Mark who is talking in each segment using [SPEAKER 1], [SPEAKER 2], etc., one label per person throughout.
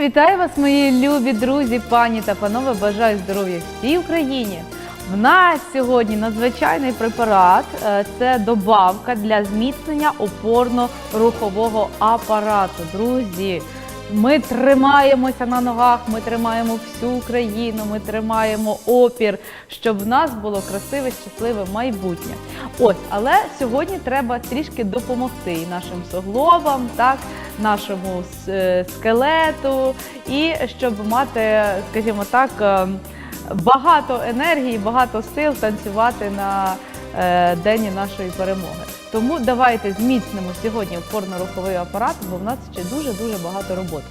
[SPEAKER 1] Вітаю вас, мої любі друзі, пані та панове. Бажаю здоров'я всій Україні. В нас сьогодні надзвичайний препарат. е, Це добавка для зміцнення опорно-рухового апарату. Друзі, ми тримаємося на ногах, ми тримаємо всю Україну, ми тримаємо опір, щоб в нас було красиве, щасливе майбутнє. Ось, але сьогодні треба трішки допомогти і нашим суглобам, так, нашому е, скелету, і щоб мати, скажімо так, е, багато енергії, багато сил танцювати на е, день нашої перемоги. Тому давайте зміцнимо сьогодні опорно-руховий апарат, бо в нас ще дуже-дуже багато роботи.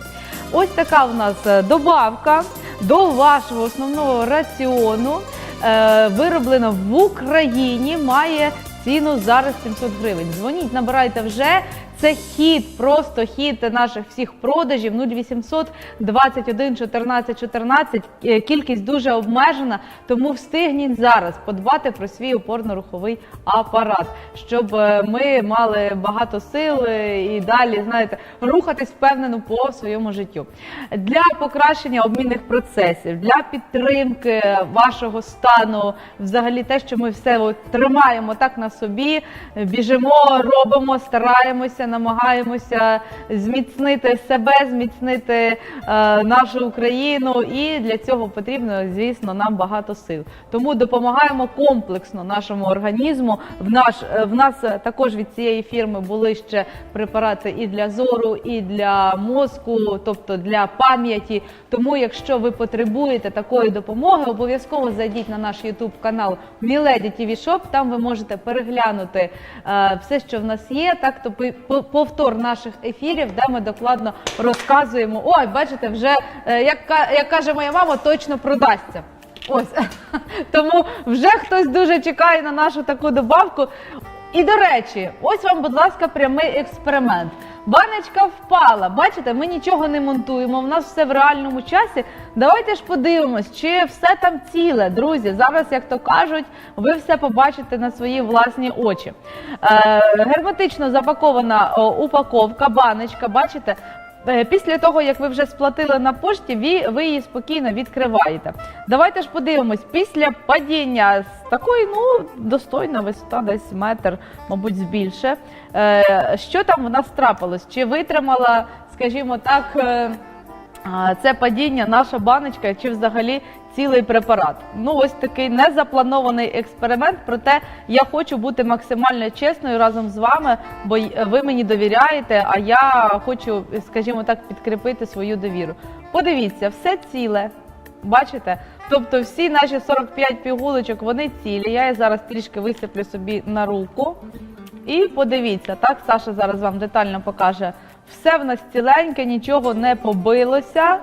[SPEAKER 1] Ось така в нас е, добавка до вашого основного раціону. Е, вироблена в Україні, має ціну зараз 700 гривень. Дзвоніть, набирайте вже. Це хід, просто хід наших всіх продажів 0800 21 14 14. Е, Кількість дуже обмежена, тому встигніть зараз подбати про свій опорно-руховий апарат, щоб е, ми мали багато сил і далі, знаєте, рухатись впевнено по своєму життю. Для покращення обмінних процесів, для підтримки вашого стану, взагалі те, що ми все от тримаємо так на собі, біжимо, робимо, стараємося, намагаємося зміцнити себе, зміцнити е, нашу Україну, і для цього потрібно, звісно, нам багато сил. Тому допомагаємо комплексно нашому організму. В наш е, в нас також від цієї фірми були ще препарати і для зору, і для мозку, тобто для пам'яті. Тому, якщо ви потребуєте такої допомоги, обов'язково зайдіть на наш YouTube канал Міледі ТВ Шоп. Там ви можете переглянути е, все, що в нас є. Так, то повтор наших ефірів, де ми докладно розказуємо. Ой, бачите, вже е, як, як каже моя мама, точно продасться. Ось тому вже хтось дуже чекає на нашу таку добавку. І до речі, ось вам, будь ласка, прямий експеримент. Баночка впала. Бачите, ми нічого не монтуємо. У нас все в реальному часі. Давайте ж подивимось, чи все там ціле, друзі. Зараз, як то кажуть, ви все побачите на свої власні очі. Е, герметично запакована упаковка, баночка, бачите. Е, Після того, як ви вже сплатили на пошті, ви, ви її спокійно відкриваєте. Давайте ж подивимось, після падіння з такої, ну, достойна висота, десь метр, мабуть, збільше. Е, що там в нас трапилось? Чи витримала, скажімо так, е, це падіння, наша баночка, чи взагалі цілий препарат. Ну, ось такий незапланований експеримент. Проте я хочу бути максимально чесною разом з вами, бо ви мені довіряєте, а я хочу, скажімо так, підкріпити свою довіру. Подивіться, все ціле. Бачите? Тобто всі наші 45 пігулочок, вони цілі. Я їх зараз трішки висиплю собі на руку. І подивіться, так, Саша зараз вам детально покаже. Все в нас ціленьке, нічого не побилося.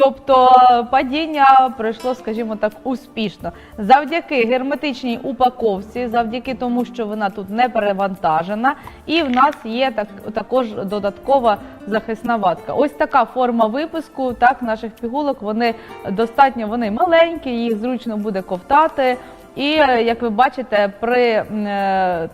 [SPEAKER 1] Тобто падіння пройшло, скажімо так, успішно. Завдяки герметичній упаковці, завдяки тому, що вона тут не перевантажена, і в нас є так, також додаткова захисна ватка. Ось така форма випуску так, наших пігулок. Вони достатньо вони маленькі, їх зручно буде ковтати. І е, як ви бачите, при е,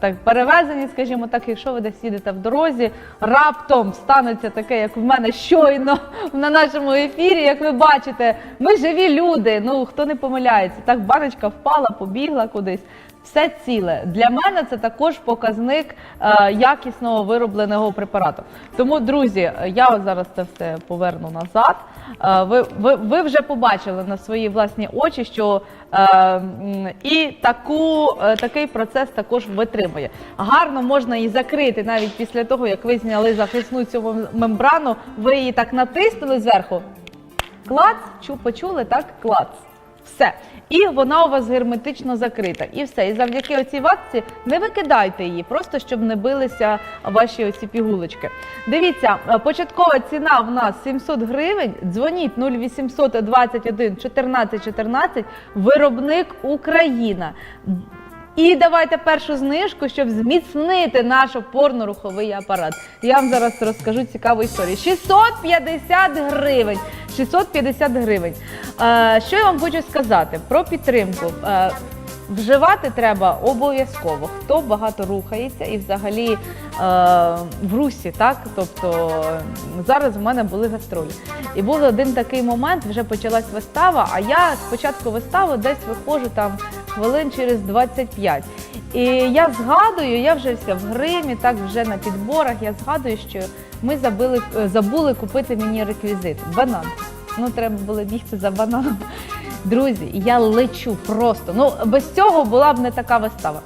[SPEAKER 1] так перевезенні, скажімо так, якщо ви десь їдете в дорозі, раптом станеться таке, як в мене щойно на нашому ефірі. Як ви бачите, ми живі люди. Ну хто не помиляється, так баночка впала, побігла кудись. Все ціле для мене це також показник е, якісного виробленого препарату. Тому, друзі, я зараз це все поверну назад. Е, ви, ви, ви вже побачили на свої власні очі, що е, і таку, е, такий процес також витримує. Гарно можна її закрити навіть після того, як ви зняли захисну цю мембрану, ви її так натиснули зверху. Клац, чу, почули, так? Клац. Все. І вона у вас герметично закрита. І все. І завдяки оцій ватці не викидайте її, просто щоб не билися ваші оці пігулочки. Дивіться, е, початкова ціна в нас 700 гривень. Дзвоніть 0800 21 14 14, виробник Україна. І давайте першу знижку, щоб зміцнити наш опорно-руховий апарат. Я вам зараз розкажу цікаву історію. 650 гривень. 650 гривень. Е, що я вам хочу сказати про підтримку? Е, Вживати треба обов'язково. Хто багато рухається і взагалі е, в русі, так? Тобто зараз в мене були гастролі. І був один такий момент, вже почалась вистава, а я спочатку вистави десь виходжу там хвилин через 25. І я згадую, я вже вся в гримі, так вже на підборах. Я згадую, що ми забули, забули купити мені реквізит банан. Ну, треба було бігти за бананом. Друзі, я лечу просто. Ну, без цього була б не така вистава.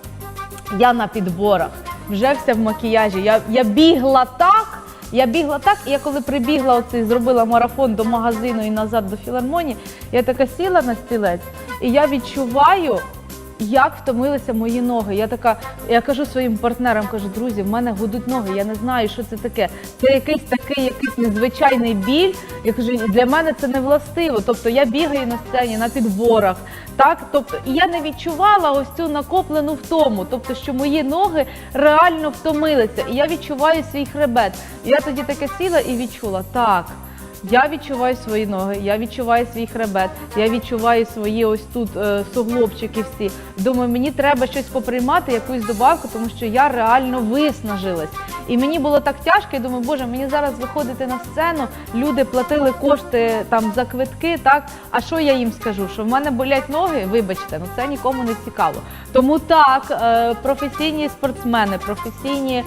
[SPEAKER 1] Я на підборах, вже вся в макіяжі. Я, я бігла так. Я бігла так, і я коли прибігла, оцей, зробила марафон до магазину і назад до філармонії, я така сіла на стілець, і я відчуваю, як втомилися мої ноги. Я така, я кажу своїм партнерам, кажу, друзі, в мене гудуть ноги, я не знаю, що це таке. Це якийсь такий якийсь незвичайний біль. Я кажу, для мене це не властиво. Тобто я бігаю на сцені, на підборах. Так, тобто, я не відчувала ось цю накоплену втому, тобто, що мої ноги реально втомилися, і я відчуваю свій хребет. Я тоді таке сіла і відчула так. Я відчуваю свої ноги, я відчуваю свій хребет, я відчуваю свої ось тут е, суглобчики всі. Думаю, мені треба щось поприймати, якусь добавку, тому що я реально виснажилась. І мені було так тяжко, я думаю, боже, мені зараз виходити на сцену, люди платили кошти там за квитки, так? А що я їм скажу? Що в мене болять ноги? Вибачте, ну це нікому не цікаво. Тому так, е, професійні спортсмени, професійні е,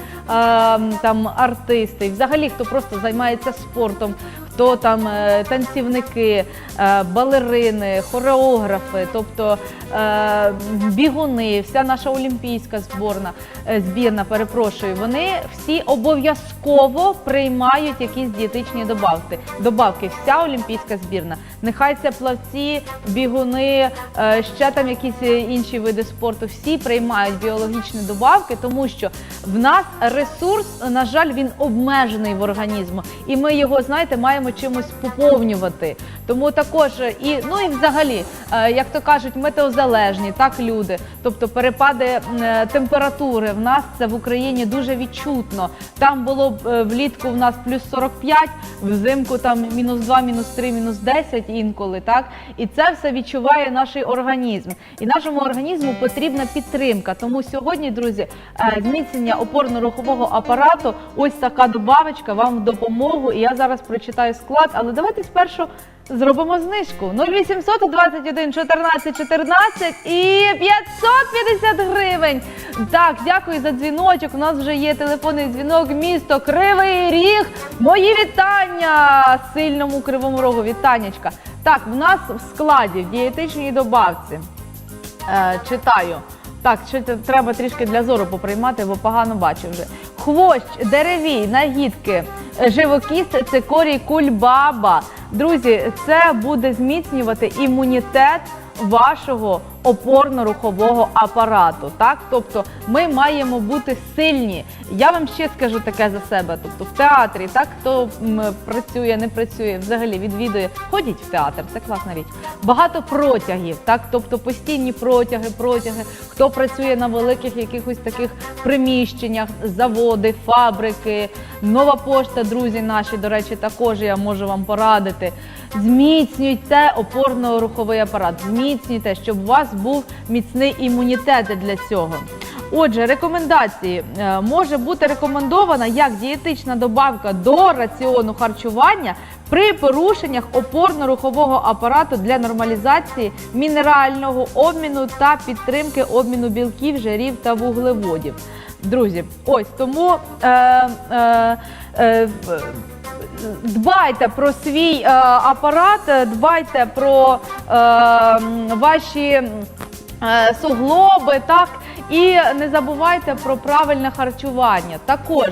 [SPEAKER 1] там артисти, взагалі хто просто займається спортом, хто там е, танцівники, е, балерини, хореографи, тобто е, бігуни, вся наша олімпійська зборна збірна, перепрошую, вони всі обов'язково приймають якісь дієтичні добавки. Добавки, вся олімпійська збірна. Нехай це плавці, бігуни, ще там якісь інші види спорту. Всі приймають біологічні добавки, тому що в нас ресурс, на жаль, він обмежений в організму, і ми його, знаєте, маємо чимось поповнювати. Тому також е, і ну і взагалі, е, як то кажуть, метеозалежні, так люди. Тобто перепади е, температури в нас це в Україні дуже відчутно. Там було б, влітку в нас плюс 45, взимку там мінус 2, мінус 3, мінус 10 інколи, так і це все відчуває наш організм. І нашому організму потрібна підтримка. Тому сьогодні, друзі, зміцнення опорно-рухового апарату, ось така добавочка вам в допомогу. І я зараз прочитаю склад, але давайте спершу зробимо знижку. 0800 21 14 14 і 550 гривень. Так, дякую за дзвіночок. У нас вже є телефонний дзвінок. Місто Кривий Ріг. Мої вітання сильному кривому рогу. Вітаннячка. Так, в нас в складі дієтичній добавці. Е, читаю. Так, це треба трішки для зору поприймати, бо погано бачу вже. Хвощ, деревій, нагідки, це цикорій, кульбаба. Друзі, це буде зміцнювати імунітет вашого опорно-рухового апарату. Так, тобто ми маємо бути сильні. Я вам ще скажу таке за себе. Тобто в театрі, так хто працює, не працює, взагалі відвідує, ходіть в театр, це класна річ. Багато протягів, так, тобто постійні протяги, протяги. Хто працює на великих якихось таких приміщеннях, заводи, фабрики, нова пошта, друзі наші, до речі, також я можу вам порадити. Зміцнюйте опорно-руховий апарат, зміцнюйте, щоб у вас був міцний імунітет для цього. Отже, рекомендації Е, може бути рекомендована як дієтична добавка до раціону харчування при порушеннях опорно-рухового апарату для нормалізації мінерального обміну та підтримки обміну білків, жирів та вуглеводів. Друзі, ось тому е, е, е, дбайте про свій е, апарат, дбайте про е, ваші е, суглоби, так. І не забувайте про правильне харчування. Також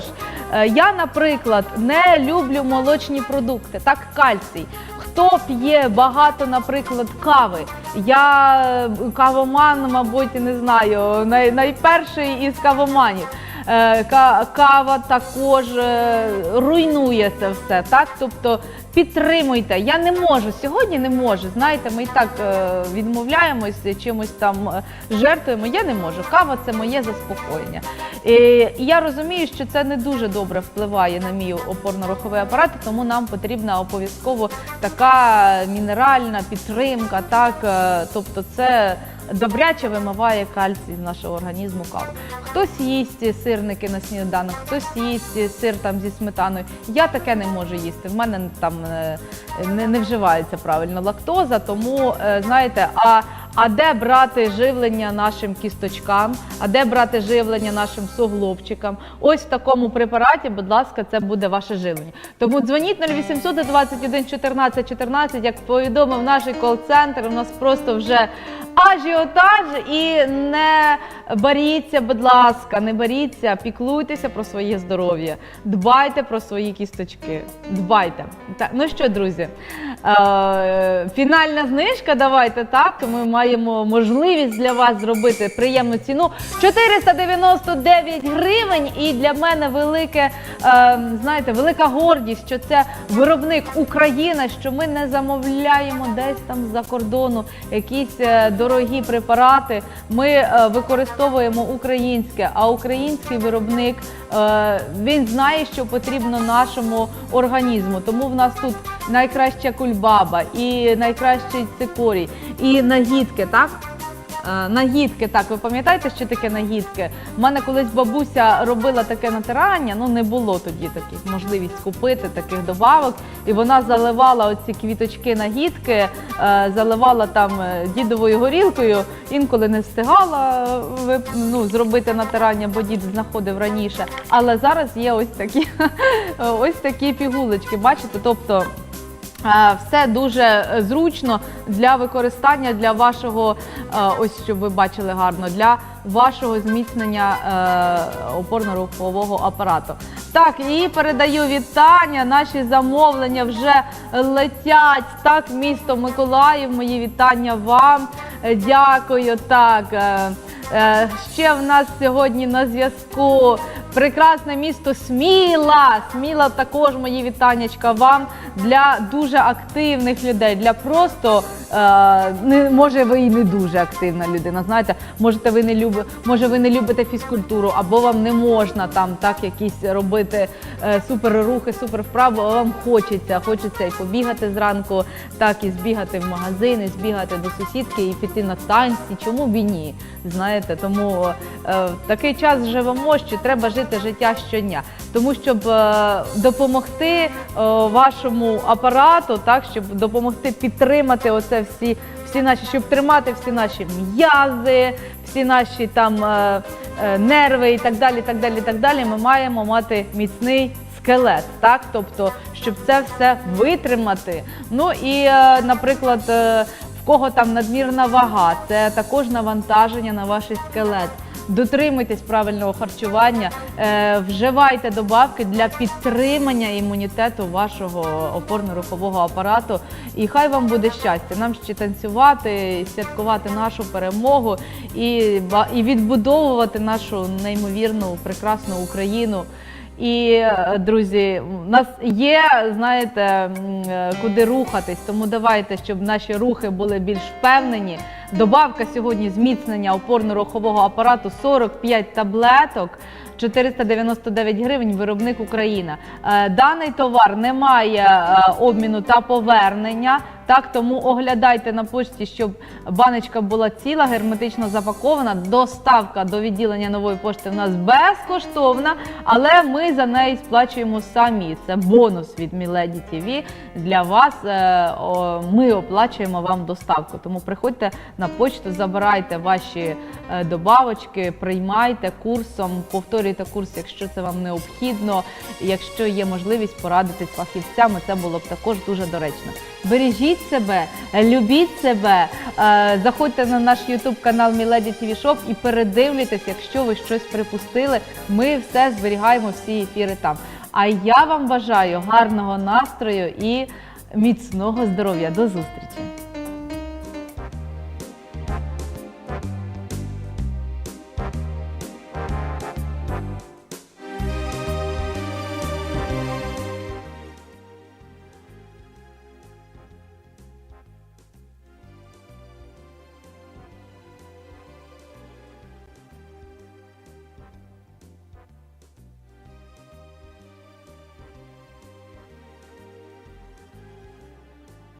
[SPEAKER 1] е, я, наприклад, не люблю молочні продукти, так кальцій. Хто п'є багато, наприклад, кави? Я е, кавоман, мабуть, не знаю, най, найперший із кавоманів. Е, ка- Кава також е, руйнує це все, так? Тобто підтримуйте. Я не можу сьогодні, не можу. Знаєте, ми і так е, відмовляємось чимось там жертвуємо. Я не можу. Кава це моє заспокоєння. І я розумію, що це не дуже добре впливає на мій опорно-руховий апарат, тому нам потрібна обов'язково така мінеральна підтримка. Так, тобто, це добряче вимиває кальцій з нашого організму каву. Хтось їсть сирники на сніданок, хтось їсть сир там зі сметаною. Я таке не можу їсти. В мене там е, не, не вживається правильно лактоза, тому е, знаєте, а. А де брати живлення нашим кісточкам? А де брати живлення нашим суглобчикам? Ось в такому препараті, будь ласка, це буде ваше живлення. Тому дзвоніть 0800 21 14 14, як повідомив наш кол-центр. У нас просто вже ажіотаж і не боріться, будь ласка, не боріться, піклуйтеся про своє здоров'я, дбайте про свої кісточки. Дбайте. Так, ну що, друзі, фінальна знижка. Давайте так. Ми маємо можливість для вас зробити приємну ціну 499 гривень. І для мене велике, е, знаєте, велика гордість, що це виробник Україна, що ми не замовляємо десь там з-за кордону якісь е, дорогі препарати. Ми е, використовуємо українське, а український виробник е, він знає, що потрібно нашому організму. Тому в нас тут найкраща кульбаба і найкращий цикорій, і нагідки, так? Е, Нагідки, так, ви пам'ятаєте, що таке нагідки? У мене колись бабуся робила таке натирання, ну не було тоді таких можливість купити таких добавок. І вона заливала оці квіточки нагідки, е, заливала там е, дідовою горілкою, інколи не встигала ну, зробити натирання, бо дід знаходив раніше. Але зараз є ось такі, ось такі пігулочки, бачите? Тобто. Е, Все дуже е, зручно для використання для вашого, е, ось щоб ви бачили гарно, для вашого зміцнення опорно-рухового апарату. Так, і передаю вітання. Наші замовлення вже летять. Так, місто Миколаїв. Мої вітання вам. Дякую. Так. Е, Ще в нас сьогодні на зв'язку прекрасне місто Сміла. Сміла також мої вітаннячка вам для дуже активних людей, для просто не може ви і не дуже активна людина. Знаєте, можете ви не люби, може ви не любите фізкультуру, або вам не можна там так якісь робити е, суперрухи, супервправи, а вам хочеться, хочеться і побігати зранку, так і збігати в магазин, і збігати до сусідки і піти на танці. Чому б і ні? Знаєте, тому е, такий час живемо, що треба жити життя щодня. Тому щоб е, допомогти е, вашому апарату, так щоб допомогти підтримати оце всі, всі наші, щоб тримати всі наші м'язи, всі наші там е, е, нерви і так далі, так далі, так далі. Ми маємо мати міцний скелет, так тобто, щоб це все витримати. Ну і, е, наприклад, в кого там надмірна вага, це також навантаження на ваш скелет. Дотримуйтесь правильного харчування, е, вживайте добавки для підтримання імунітету вашого опорно-рухового апарату. І хай вам буде щастя. Нам ще танцювати, святкувати нашу перемогу і, відбудовувати нашу неймовірну прекрасну Україну. І е, друзі, у нас є, знаєте, е, куди рухатись, тому давайте, щоб наші рухи були більш впевнені. Добавка сьогодні зміцнення опорно-рухового апарату 45 таблеток. 499 гривень, виробник Україна. Е, Даний товар не має обміну та повернення. Так, тому оглядайте на почті, щоб баночка була ціла, герметично запакована. Доставка до відділення нової пошти в нас безкоштовна, але ми за неї сплачуємо самі. Це бонус від Milady TV. Для вас е, ми оплачуємо вам доставку. Тому приходьте на почту, забирайте ваші е, добавочки, приймайте курсом, повторюйте курс, якщо це вам необхідно. Якщо є можливість порадитись фахівцями, це було б також дуже доречно. Бережіть себе, любіть себе, е, заходьте на наш YouTube канал Міледі TV Shop і передивлюйтесь, якщо ви щось припустили. Ми все зберігаємо, всі ефіри там. А я вам бажаю гарного настрою і міцного здоров'я. До зустрічі!